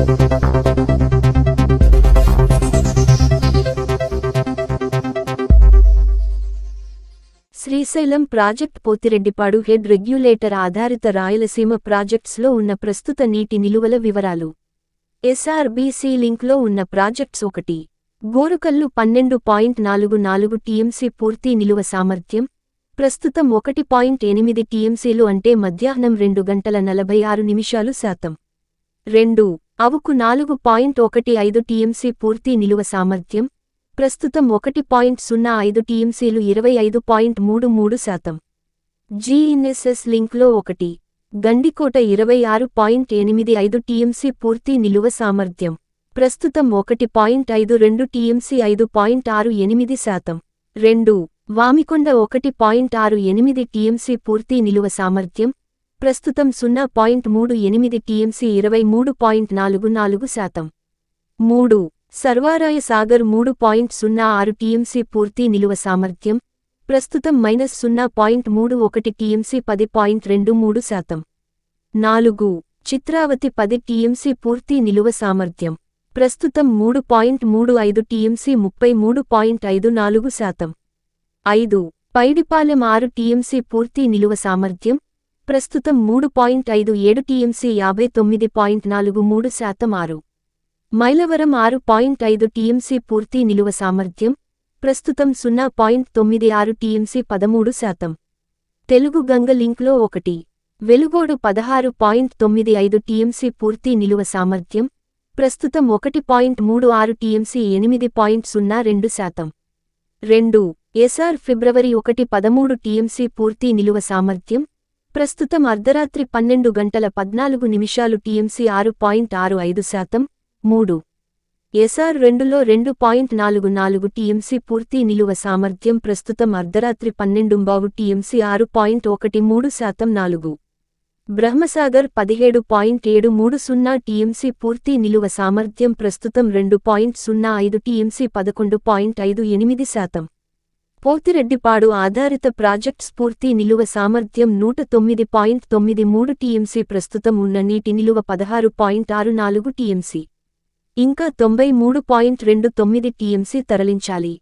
Srisailam project Pothireddypadu head regulator ఆధారిత రాయలసీమ ప్రాజెక్ట్స్లో ఉన్న ప్రస్తుత నీటి నిలువల వివరాలు. ఎస్ఆర్బీసీ లింక్లో ఉన్న ప్రాజెక్ట్స్ ఒకటి. గోరుకల్లు పన్నెండు పాయింట్ నాలుగు నాలుగు టీఎంసీ పూర్తి నిలువ సామర్థ్యం. ప్రస్తుతం ఒకటి పాయింట్ ఎనిమిది టీఎంసీలు అంటే మధ్యాహ్నం రెండు గంటల నలభై ఆరు నిమిషాలు శాతం. రెండు. అవుకు నాలుగు పాయింట్ ఒకటి ఐదు టీఎంసీ పూర్తి నిలువ సామర్థ్యం ప్రస్తుతం ఒకటి పాయింట్ సున్నా ఐదు టీఎంసీలు ఇరవై ఐదు పాయింట్ మూడు మూడు శాతం. జీఎన్ఎస్ఎస్ లింక్లో ఒకటి గండికోట ఇరవై ఆరు పాయింట్ ఎనిమిది ఐదు టీఎంసీ పూర్తి నిలువ సామర్థ్యం ప్రస్తుతం ఒకటి పాయింట్ ఐదు రెండు టీఎంసీ ఐదు పాయింట్ ఆరు ఎనిమిది శాతం. రెండు వామికొండ ఒకటి పాయింట్ ఆరు ఎనిమిది టీఎంసీ పూర్తి నిలువ సామర్థ్యం ప్రస్తుతం సున్నా పాయింట్ మూడు ఎనిమిది టీఎంసీ ఇరవై మూడు పాయింట్ నాలుగు నాలుగు శాతం. మూడు. సర్వారాయ సాగర్ మూడు పాయింట్ సున్నా ఆరు టీఎంసీ పూర్తి నిలువ సామర్థ్యం. ప్రస్తుతం మైనస్ సున్నా పాయింట్ మూడు ఒకటి టీఎంసీ పది పాయింట్ రెండు మూడు శాతం. నాలుగు. చిత్రావతి పది టీఎంసీ పూర్తి నిలువ సామర్థ్యం. ప్రస్తుతం మూడు పాయింట్ మూడు ఐదు టీఎంసీ ముప్పై మూడు పాయింట్ ఐదు నాలుగు శాతం. ఐదు. పైడిపాలెం ఆరు టీఎంసీ పూర్తి నిలువ సామర్థ్యం. ప్రస్తుతం మూడు పాయింట్ ఐదు ఏడు టీఎంసీ యాభై తొమ్మిది పాయింట్ నాలుగు మూడు శాతం ఆరు. మైలవరం ఆరు పాయింట్ ఐదు టీఎంసీ పూర్తి నిలువ సామర్థ్యం ప్రస్తుతం సున్నా పాయింట్ తొమ్మిది ఆరు టీఎంసీ పదమూడు శాతం. తెలుగు గంగ లింక్లో ఒకటి. వెలుగోడు పదహారు పాయింట్ తొమ్మిది ఐదు టీఎంసీ పూర్తి నిలువ సామర్థ్యం ప్రస్తుతం ఒకటి పాయింట్ మూడు ఆరు టీఎంసీ ఎనిమిది పాయింట్ సున్నా రెండు శాతం. రెండు. ఎస్ఆర్ ఫిబ్రవరి ఒకటి పదమూడు టీఎంసీ పూర్తి నిలువ సామర్థ్యం ప్రస్తుతం అర్ధరాత్రి పన్నెండు గంటల పద్నాలుగు నిమిషాలు టీఎంసీ ఆరు పాయింట్ ఆరు ఐదు శాతం మూడు. ఎస్ఆర్ రెండులో రెండు పాయింట్ నాలుగు నాలుగు టీఎంసీ పూర్తి నిలువ సామర్థ్యం ప్రస్తుతం అర్ధరాత్రి పన్నెండుంబావు టీఎంసీ ఆరు పాయింట్ ఒకటి మూడు శాతం నాలుగు. బ్రహ్మసాగర్ పదిహేడు పాయింట్ ఏడు మూడు సున్నా టీఎంసీ పూర్తి నిలువ సామర్థ్యం ప్రస్తుతం రెండు పాయింట్ సున్నా ఐదు టీఎంసీ పదకొండు పాయింట్ ఐదు ఎనిమిది శాతం. పోతిరెడ్డిపాడు ఆధారిత ప్రాజెక్ట్ స్ఫూర్తి నిలువ సామర్థ్యం నూట తొమ్మిది పాయింట్ తొమ్మిది మూడు టీఎంసీ ప్రస్తుతం ఉన్న నీటి నిలువ పదహారు పాయింట్ ఆరు నాలుగు టీఎంసీ. ఇంకా తొంభై మూడు పాయింట్ రెండు తొమ్మిది టీఎంసీ తరలించాలి.